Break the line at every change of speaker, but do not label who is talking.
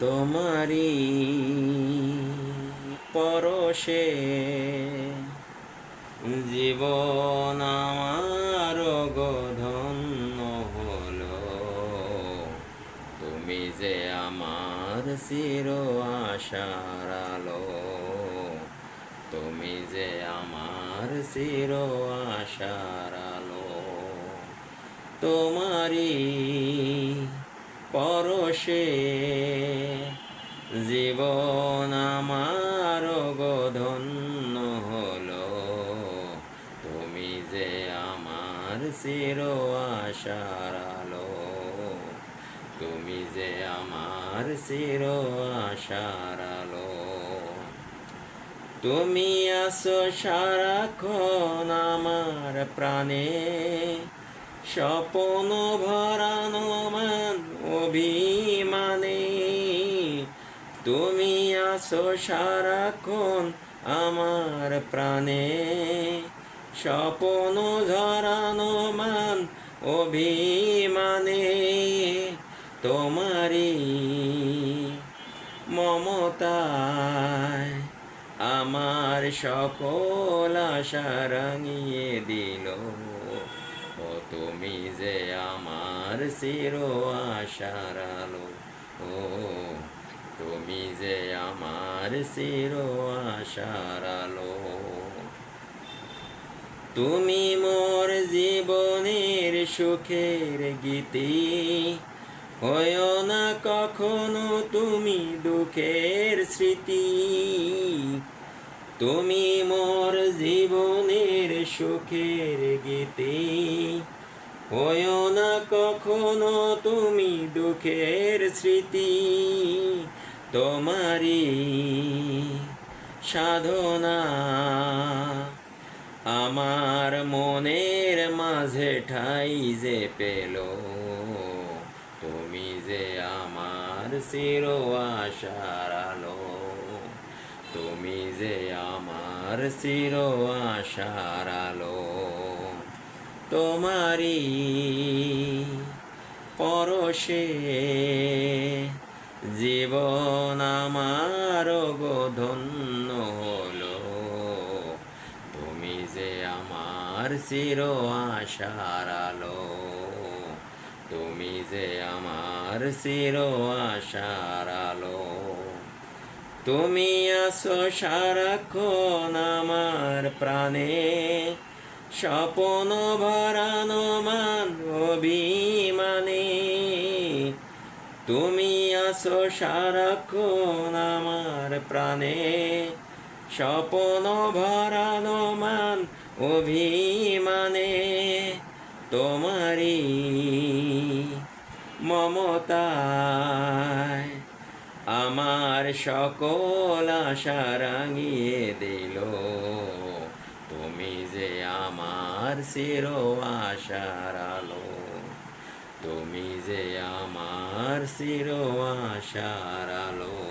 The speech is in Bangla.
তোমারি পরশে জীবন আমার গধন্য হলো। তুমি যে আমার চির আশার আলো, তুমি যে আমার চির আশার আলো তোমারি পরশে। জীবন আমার গধন্য হলো। তুমি যে আমার চির আশার আলো। তুমি যে আমার চির আশার আলো। তুমি আসো সারাক্ষণ আমার প্রাণে। স্বপন ভরানো মান অভিমানে, তুমি আসো সারাক্ষণ আমার প্রাণে। স্বপন ধরানো মান অভিমানে তোমারি মমতায় আমার সকল আশা রাঙিয়ে দিল। ও তুমি যে আমার চির আশার আলো ও, তুমি যে আমার চির আশার আলো তুমি মোর জীবনের সুখের গীতি। হয়েও না কখনো তুমি দুঃখের স্মৃতি। তুমি মোর জীবনের সুখের গীতি। হয়েও না কখনো তুমি দুঃখের স্মৃতি তোমারি সাধনা। আমার মনের মাঝে ঠাই যে পেল, তুমি যে আমার চির আশার আলো, তুমি যে আমার চির আশার আলো। তোমারি পরশে জীবন আমার গধন্য হলো। তুমি যে আমার চির আশার আলো, তুমি যে আমার চির আশার আলো। তুমি আসো সারাক্ষণ আমার প্রাণে স্বপন ভরানো মান অভিমানে, তুমি আসো সারাক্ষণ আমার প্রাণে। স্বপন ভরানো মান অভিমানে তোমারি মমতায় আমার সকল আশা রাঙিয়ে দিল। তুমি যে আমার চির আশার আলো। তুমি যে আমার চির আশার আলো।